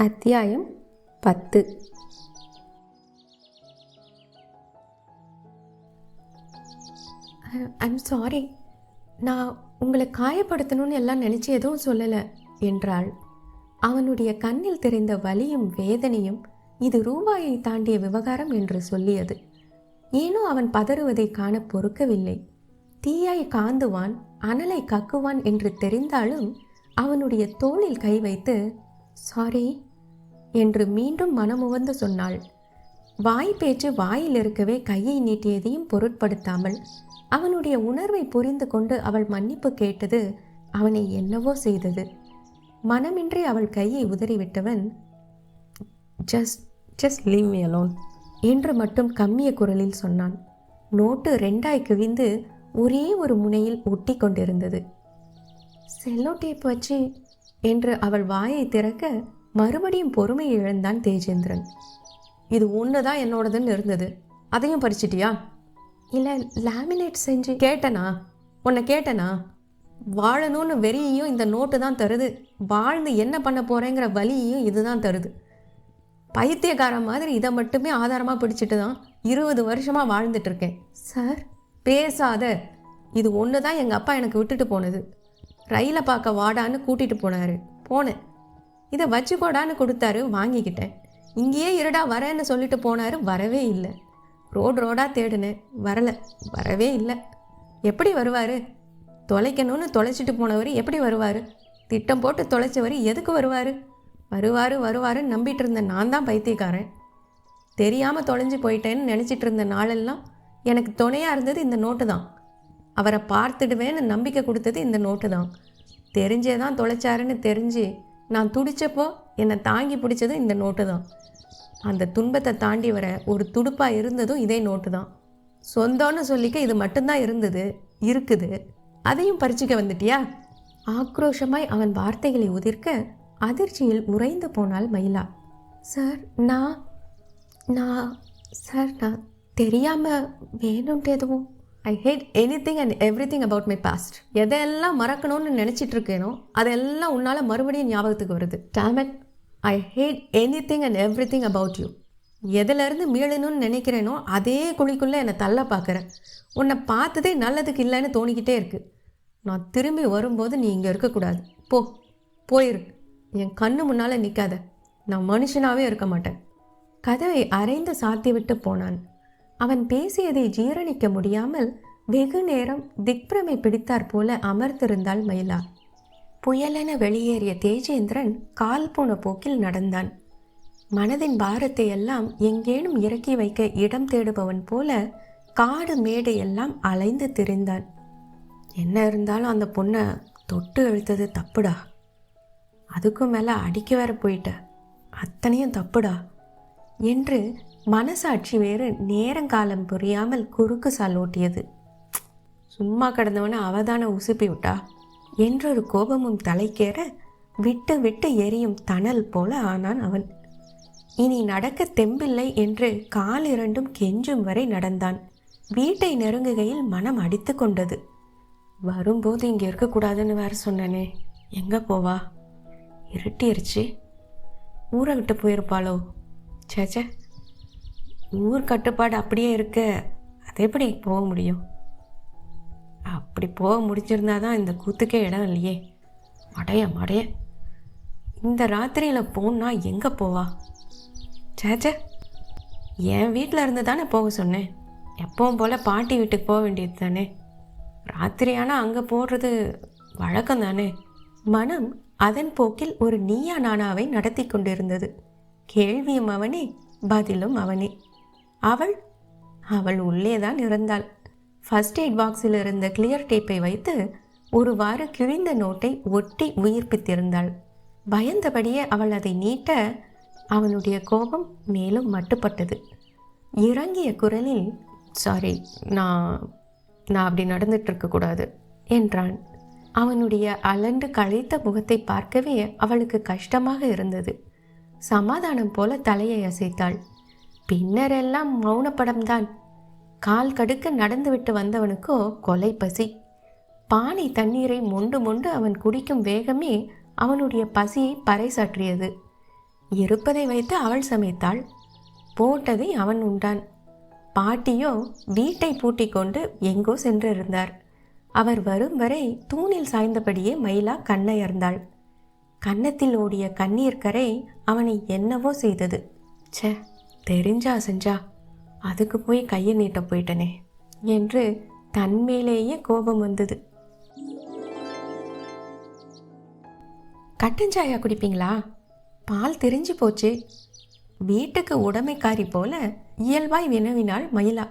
அத்தியாயம் பத்து. I'm sorry நான் உங்களை காயப்படுத்தணும்னு எல்லாம் நினச்சி எதுவும் சொல்லலை என்றாள். அவனுடைய கண்ணில் தெரிந்த வலியும் வேதனையும் இது ரூபாயை தாண்டிய விவகாரம் என்று சொல்லியது. ஏனோ அவன் பதறுவதை காண பொறுக்கவில்லை. தீயாய் காந்துவான் அனலை கக்குவான் என்று தெரிந்தாலும் அவனுடைய தோளில் கை வைத்து சாரி என்று மீண்டும் மனமுவந்து சொன்னாள். வாய் பேச்சு வாயில் இருக்கவே கையை நீட்டியதையும் பொருட்படுத்தாமல் அவனுடைய உணர்வை புரிந்து கொண்டு அவள் மன்னிப்பு கேட்டது அவனை என்னவோ செய்தது. மனமின்றி அவள் கையை உதறிவிட்டவன் just just leave me alone என்று மட்டும் கம்மிய குரலில் சொன்னான். நோட்டு ரெண்டாய் கிழிந்து ஒரே ஒரு முனையில் ஒட்டி கொண்டிருந்தது. செல்லோ டேப் வச்சு என்று அவள் வாயை திறக்க மறுபடியும் பொறுமை இழந்தான் தேஜேந்திரன். இது ஒன்று தான் என்னோடதுன்னு இருந்தது. அதையும் பறிச்சிட்டியா? இல்லை லேமினேட் செஞ்சு கேட்டனா? உன்னை கேட்டனா? வாழணும்னு வெறியையும் இந்த நோட்டு தான் தருது. வாழ்ந்து என்ன பண்ண போகிறேங்கிற வலியையும் இதுதான் தருது. பைத்தியக்காரன் மாதிரி இதை மட்டுமே ஆதாரமாக பிடிச்சிட்டு தான் இருபது வருஷமாக வாழ்ந்துட்டு இருக்கேன் சார்? பேசாத. இது ஒன்று தான் எங்கள் அப்பா எனக்கு விட்டுட்டு போனது. ரயிலை பார்க்க வாடான்னு கூட்டிகிட்டு போனார். போனேன். இதை வச்சுக்கோடான்னு கொடுத்தாரு வாங்கிக்கிட்டேன். இங்கேயே இருடா வரேன்னு சொல்லிட்டு போனார் வரவே இல்லை. ரோடு ரோடாக தேடினேன் வரலை வரவே இல்லை. எப்படி வருவார்? தொலைக்கணும்னு தொலைச்சிட்டு போனவர் எப்படி வருவார்? திட்டம் போட்டு தொலைச்சவர் எதுக்கு வருவார்? வருவார் வருவாருன்னு நம்பிட்டு இருந்த நான் தான் பைத்தியக்காரன். தெரியாமல் தொலைஞ்சு போயிட்டேன்னு நினச்சிட்டு இருந்த நாளெல்லாம் எனக்கு துணையாக இருந்தது இந்த நோட்டு தான். அவரை பார்த்துடுவேன்னு நம்பிக்கை கொடுத்தது இந்த நோட்டு தான். தெரிஞ்சே தான் தொலைச்சாருன்னு தெரிஞ்சு நான் துடிச்சப்போ என்னை தாங்கி பிடிச்சது இந்த நோட்டு தான். அந்த துன்பத்தை தாண்டி வர ஒரு துடுப்பாக இருந்ததும் இதே நோட்டு தான். சொந்தம்னு சொல்லிக்க இது மட்டும்தான் இருந்தது இருக்குது. அதையும் பறிச்சுக்க வந்துட்டியா? ஆக்ரோஷமாய் அவன் வார்த்தைகளை உதிர்க்க அதிர்ச்சியில் உறைந்து போனாள் மயிலா. சார் நான் நான் சார் நான் தெரியாமல் வேணும்ட்டு எதுவும் I hate anything and everything about my past எதையெல்லாம் மறக்கணும்னு நினச்சிட்டு இருக்கேனோ அதெல்லாம் உன்னால் மறுபடியும் ஞாபகத்துக்கு வருது. Dammit I hate anything and everything about you எதுலேருந்து மீளணும்னு நினைக்கிறேனோ அதே குழிக்குள்ளே என்னை தள்ள பார்க்குறேன் உன்னை பார்த்ததே நல்லதுக்கு இல்லைன்னு தோணிக்கிட்டே இருக்குது நான் திரும்பி வரும்போது நீ இங்கே இருக்கக்கூடாது. போ போயிரு. என் கண்ணு முன்னால் நிற்காத நான் மனுஷனாகவே இருக்க மாட்டேன். கதவை அரைந்து சாத்திவிட்டு போனான். அவன் பேசியதை ஜீரணிக்க முடியாமல் வெகு நேரம் திக்பிரமை பிடித்தாற் போல அமர்ந்திருந்தாள் மயிலா. புயலென வெளியேறிய தேஜேந்திரன் கால் போன போக்கில் நடந்தான். மனதின் பாரத்தை எல்லாம் எங்கேனும் இறக்கி வைக்க இடம் தேடுபவன் போல காடு மேடு எல்லாம் அலைந்து திரிந்தான். என்ன இருந்தாலும் அந்த பொண்ணை தொட்டு இழுத்தது தப்புடா. அதுக்கும் மேலே அடிக்க வேற போயிட்ட. அத்தனையும் தப்புடா. என்று மனசாட்சி வேறு நேரங்காலம் புரியாமல் குறுக்கு சாலோட்டியது சும்மா கடந்தவனை அவதான உசுப்பி விட்டா? என்றொரு கோபமும் தலைக்கேற விட்டு விட்டு எரியும் தணல் போல ஆனான் அவன். இனி நடக்க தெம்பில்லை என்று கால் இரண்டும் கெஞ்சும் வரை நடந்தான். வீட்டை நெருங்குகையில் மனம் அடித்து கொண்டது. வரும்போது இங்கே இருக்கக்கூடாதுன்னு வேற சொன்னனே எங்கே போவா? இருட்டிருச்சு. ஊரை விட்டு போயிருப்பாளோ? சேச்சே ஊர் கட்டுப்பாடு அப்படியே இருக்க. அது எப்படி போக முடியும்? அப்படி போக முடிஞ்சிருந்தா தான் இந்த கூத்துக்கே இடம் இல்லையே. மடைய மடைய. இந்த ராத்திரியில் போனா எங்கே போவா? சேச்சே என் வீட்டில் இருந்து தானே போக சொன்னேன். எப்பவும் போல் பாட்டி வீட்டுக்கு போக வேண்டியது தானே. ராத்திரி ஆனால் அங்கே போடுறது வழக்கம் தானே. மனம் அதன் போக்கில் ஒரு நீயா நானாவை நடத்தி கொண்டிருந்தது. கேள்வியும் அவனே பதிலும் அவனே. அவள்? அவள் உள்ளே தான் இருந்தாள். ஃபர்ஸ்ட் எய்ட் பாக்ஸில் இருந்த கிளியர் டேப்பை வைத்து ஒருவாறு கிழிந்த நோட்டை ஒட்டி உயிர்ப்பித்திருந்தாள். பயந்தபடியே அவள் அதை நீட்ட அவனுடைய கோபம் மேலும் மட்டுப்பட்டது. இறங்கிய குரலில் சாரி நான் நான் அப்படி நடந்துட்டு இருக்கக்கூடாது என்றான். அவனுடைய அலண்டு களைத்த முகத்தை பார்க்கவே அவளுக்கு கஷ்டமாக இருந்தது. சமாதானம் போல தலையை அசைத்தாள். பின்னரெல்லாம் மௌனப்படம்தான். கால் கடுக்க நடந்துவிட்டு வந்தவனுக்கோ கொலை பசி. பானை தண்ணீரை மொண்டு மொண்டு அவன் குடிக்கும் வேகமே அவனுடைய பசியை பறைசாற்றியது. இருப்பதை வைத்து அவள் சமைத்தாள். போட்டதை அவன் உண்டான். பாட்டியோ வீட்டை பூட்டிக் கொண்டு எங்கோ சென்றிருந்தார். அவர் வரும் வரை தூணில் சாய்ந்தபடியே மயிலா கண்ணயர்ந்தாள். கன்னத்தில் ஓடிய கண்ணீர் கரை அவனை என்னவோ செய்தது. ச்சே! தெரிஞ்சா செஞ்சா அதுக்கு போய் கையை நீட்ட போயிட்டனே என்று தன்மேலேயே கோபம் வந்தது. கட்டஞ்சாயா குடிப்பீங்களா? பால் தெரிஞ்சு போச்சு. வீட்டுக்கு உடமைக்காரி போல இயல்பாய் வினவினாள் மயிலா.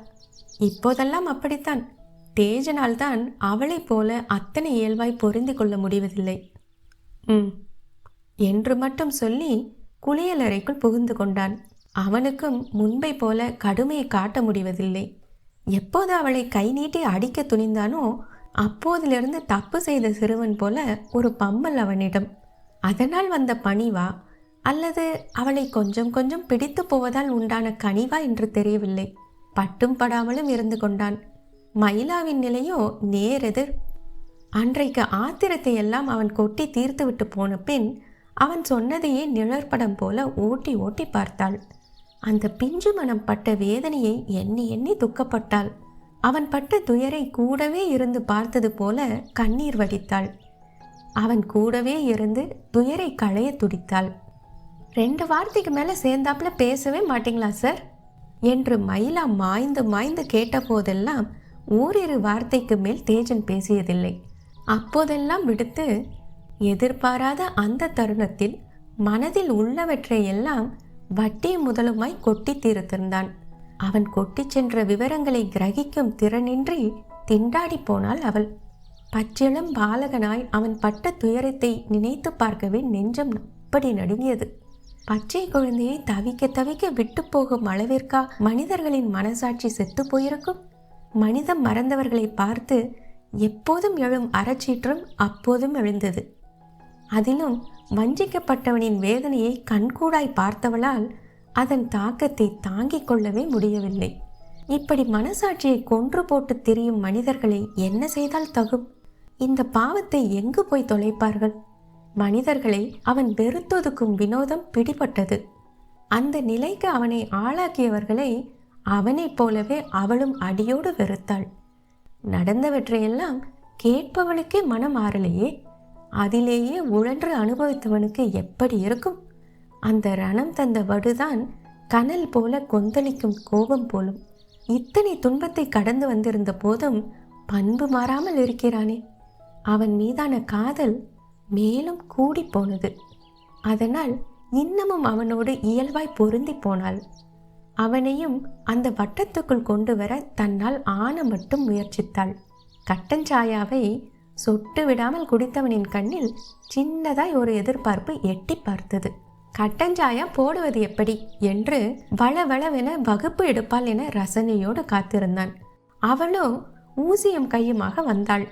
இப்போதெல்லாம் அப்படித்தான். தேஜனால்தான் அவளைப் போல அத்தனை இயல்பாய் பொருந்தி கொள்ள முடிவதில்லை. ம். என்று மட்டும் சொல்லி குளியலறைக்குள் புகுந்து கொண்டான். அவனுக்கும் முன்பை போல கடுமையை காட்ட முடிவதில்லை. எப்போது அவளை கை நீட்டி அடிக்க துணிந்தானோ அப்போதிலிருந்து தப்பு செய்த சிறுவன் போல ஒரு பம்மல் அவனிடம் அதனால் வந்த பணிவா அல்லது அவளை கொஞ்சம் கொஞ்சம் பிடித்து போவதால் உண்டான கனிவா என்று தெரியவில்லை. பட்டும் படாமலும் இருந்து கொண்டான். மயிலாவின் நிலையோ நேரெதிர் அன்றைக்கு ஆத்திரத்தை எல்லாம் அவன் கொட்டி தீர்த்துவிட்டு போன பின் அவன் சொன்னதையே நிழற்படம் போல ஓட்டி ஓட்டி பார்த்தாள். அந்த பிஞ்சு மனம் பட்ட வேதனையை எண்ணி எண்ணி துக்கப்பட்டாள். அவன் பட்ட துயரை கூடவே இருந்து பார்த்தது போல கண்ணீர் வடித்தாள். அவன் கூடவே இருந்து துயரை களைய துடித்தாள். ரெண்டு வார்த்தைக்கு மேலே சேர்ந்தாப்புல பேசவே மாட்டீங்களா சார் என்று மயிலா மாய்ந்து மாய்ந்து கேட்டபோதெல்லாம் ஓரிரு வார்த்தைக்கு மேல் தேஜன் பேசியதில்லை. அப்போதெல்லாம் விடுத்து எதிர்பாராத அந்த தருணத்தில் மனதில் உள்ளவற்றை எல்லாம் வட்டி முதலுமாய் கொட்டி தீர்த்திருந்தான். அவன் கொட்டிச் சென்ற விவரங்களை கிரகிக்கும் திறனின்றி திண்டாடி போனாள் அவள். பச்சிளம் பாலகனாய் அவன் பட்ட துயரத்தை நினைத்து பார்க்கவே நெஞ்சம் அப்படி நடுங்கியது. பச்சை குழந்தையை தவிக்க தவிக்க விட்டு போகும் அளவிற்கா மனிதர்களின் மனசாட்சி செத்து போயிருக்கும்? மனிதம் மறந்தவர்களை பார்த்து எப்போதும் எழும் அறச்சீற்றம் அப்போதும் எழுந்தது. அதிலும் வஞ்சிக்கப்பட்டவனின் வேதனையை கண்கூடாய் பார்த்தவளால் அதன் தாக்கத்தை தாங்கிக் கொள்ளவே முடியவில்லை. இப்படி மனசாட்சியை கொன்று போட்டு திரியும் மனிதர்களை என்ன செய்தால் தகும்? இந்த பாவத்தை எங்கு போய் தொலைப்பார்கள்? மனிதர்களை அவன் வெறுத்தொதுக்கும் வினோதம் பிடிபட்டது. அந்த நிலைக்கு அவனை ஆளாக்கியவர்களை அவனைப் போலவே அவளும் அடியோடு வெறுத்தாள். நடந்தவற்றையெல்லாம் கேட்பவளுக்கே மனம் ஆறலையே. அதிலேயே உழன்று அனுபவித்தவனுக்கு எப்படி இருக்கும்? அந்த ரணம் தந்த வடுதான் கனல் போல கொந்தளிக்கும் கோபம் போலும். இத்தனை துன்பத்தை கடந்து வந்திருந்த போதும் பண்பு மாறாமல் இருக்கிறானே. அவன் மீதான காதல் மேலும் கூடி போனது. அதனால் இன்னமும் அவனோடு இயல்பாய் பொருந்தி போனாள். அவனையும் அந்த வட்டத்துக்குள் கொண்டு வர தன்னால் ஆன மட்டும் முயற்சித்தாள். கட்டஞ்சாயாவை சொட்டு விடாமல் குடித்தவனின் கண்ணில் சின்னதாய் ஒரு எதிர்பார்ப்பு எட்டி பார்த்தது. கட்டஞ்சாயா போடுவது எப்படி என்று வளவளவென வகுப்பு எடுப்பாள் என ரசனையோடு காத்திருந்தான். அவளோ ஊசியம் கையுமாக வந்தாள்.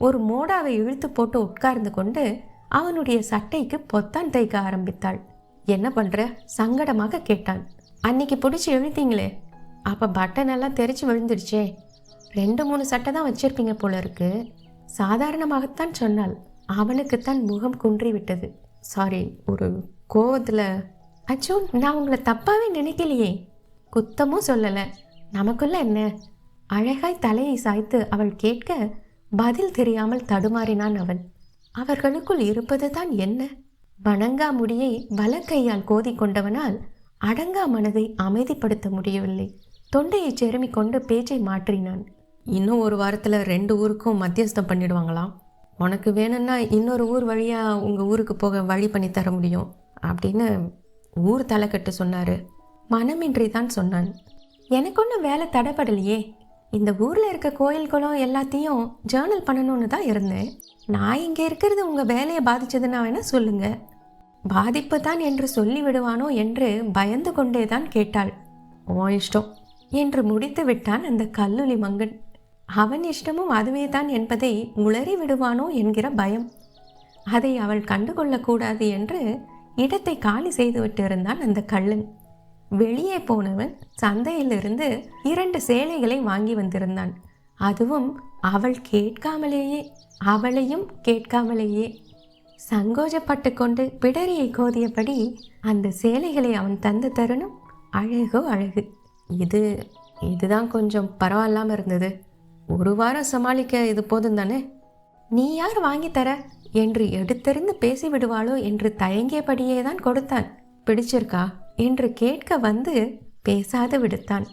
ஒரு மோடாவை இழுத்து போட்டு உட்கார்ந்து கொண்டு அவனுடைய சட்டைக்கு பொத்தான் தைக்க ஆரம்பித்தாள். என்ன பண்ற? சங்கடமாக கேட்டான். அன்னைக்கு பிடிச்சி எழுதிங்களே அப்போ பட்டன் எல்லாம் தெரிச்சு விழுந்துடுச்சே. ரெண்டு மூணு சட்டை தான் வச்சிருப்பீங்க போல இருக்கு. சாதாரணமாகத்தான் சொன்னாள். அவனுக்குத்தான் முகம் குன்றி விட்டது சாரி ஒரு கோவத்தில் அச்சோ நான் உங்களை தப்பாகவே நினைக்கலையே. குத்தமும் சொல்லலை. நமக்குள்ள என்ன? அழகாய் தலையை சாய்த்து அவள் கேட்க பதில் தெரியாமல் தடுமாறினான் அவன். அவர்களுக்குள் இருப்பது தான் என்ன? வணங்கா முடியை வலக்கையால் கோதி கொண்டவனால் அடங்கா மனதை அமைதிப்படுத்த முடியவில்லை. தொண்டையை செருமிக் கொண்டு பேச்சை மாற்றினான். இன்னும் ஒரு வாரத்தில் ரெண்டு ஊருக்கும் மத்தியஸ்தம் பண்ணிடுவாங்களாம். உனக்கு வேணும்னா இன்னொரு ஊர் வழியாக உங்கள் ஊருக்கு போக வழி பண்ணி தர முடியும் அப்படின்னு ஊர் தலைக்கட்டு சொன்னார். மனமின்றி தான் சொன்னான். எனக்கு ஒன்றும் வேலை தடைப்படலையே. இந்த ஊரில் இருக்க கோயில் குளம் எல்லாத்தையும் ஜேர்னல் பண்ணணும்னு தான் இருந்தேன். நான் இங்கே இருக்கிறது உங்கள் வேலையை பாதிச்சதுன்னா வேணால் சொல்லுங்கள் பாதிப்பு தான் என்று சொல்லி விடுவானோ என்று பயந்து கொண்டே தான் கேட்டாள். உன் இஷ்டம் என்று முடித்து விட்டான் அந்த கல்லூலி மங்கன். அவன் இஷ்டமும் அதுவே தான் என்பதை உளறி விடுவானோ என்கிற பயம். அதை அவள் கண்டுகொள்ளக்கூடாது என்று இடத்தை காலி செய்துவிட்டு இருந்தான் அந்த கள்ளன். வெளியே போனவன் சந்தையிலிருந்து இரண்டு சேலைகளை வாங்கி வந்திருந்தான். அதுவும் அவள் கேட்காமலேயே அவளையும் கேட்காமலேயே. சங்கோஜப்பட்டு கொண்டு பிடரியை கோதியபடி அந்த சேலைகளை அவன் தந்த தருணம் அழகோ அழகு. இது இதுதான் கொஞ்சம் பரவாயில்லாமல் இருந்தது. ஒரு வாரம் சமாளிக்க இது போதும் தானே? நீ யார் வாங்கி தர? என்று எடுத்தெறிந்து பேசி விடுவாளோ என்று தயங்கியபடியே தான் கொடுத்தான். பிடிச்சிருக்கா? என்று கேட்க வந்து பேசாது விடுத்தான்.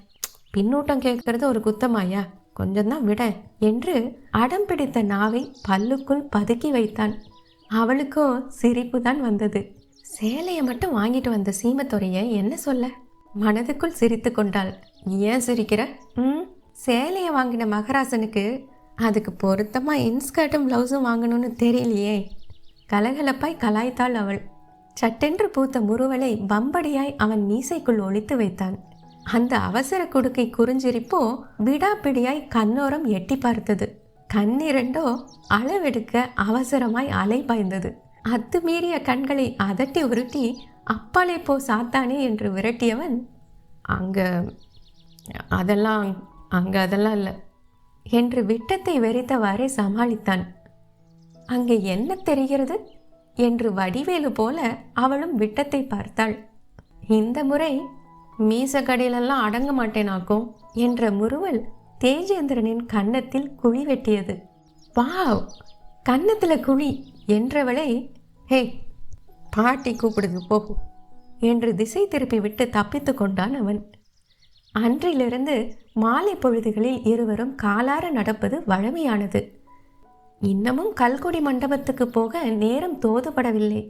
பின்னூட்டம் கேட்கறது ஒரு குத்தமாயா கொஞ்சம்தான் விட என்று அடம் பிடித்த நாவை பல்லுக்குள் பதுக்கி வைத்தான். அவளுக்கும் சிரிப்பு தான் வந்தது. சேலையை மட்டும் வாங்கிட்டு வந்த சீமத்துறைய என்ன சொல்ல? மனதுக்குள் சிரித்து கொண்டாள். ஏன் சிரிக்கிற? ம்? சேலையை வாங்கின மகராசனுக்கு அதுக்கு பொருத்தமாக இன்ஸ்கர்ட்டும் ப்ளவுஸும் வாங்கணும்னு தெரியலையே. கலகலப்பாய் கலாய்த்தாள் அவள். சட்டென்று பூத்த முறுவலை பம்படியாய் அவன் மீசைக்குள் ஒளித்து வைத்தான். அந்த அவசர குடுக்கை குறிஞ்சிரிப்போ விடாப்பிடியாய் கண்ணோரம் எட்டி பார்த்தது. கண்ணிரண்டோ அளவெடுக்க அவசரமாய் அலை பாய்ந்தது. அத்துமீறிய கண்களை அதட்டி உருட்டி அப்பாலே போ சாத்தானே என்று விரட்டியவன் அங்க அதெல்லாம் அங்கே அதெல்லாம் இல்லை. என்று விட்டத்தை வெறித்தவாறே சமாளித்தான். அங்கே என்ன தெரிகிறது? என்று வடிவேலு போல அவளும் விட்டத்தை பார்த்தாள். இந்த முறை மீசக்கடியிலெல்லாம் அடங்க மாட்டேனாக்கும் என்ற முறுவல் தேஜேந்திரனின் கன்னத்தில் குழி வெட்டியது. வாவ்! கன்னத்தில் குழி! என்றவளை ஹே பாட்டி கூப்பிடுது போ. என்று திசை திருப்பி விட்டு தப்பித்து கொண்டான் அவன். அன்றிலிருந்து மாலை பொழுதுகளில் இருவரும் காலார நடப்பது வழமையானது. இன்னமும் கல்குடி மண்டபத்துக்கு போக நேரம் தோதுபடவில்லை.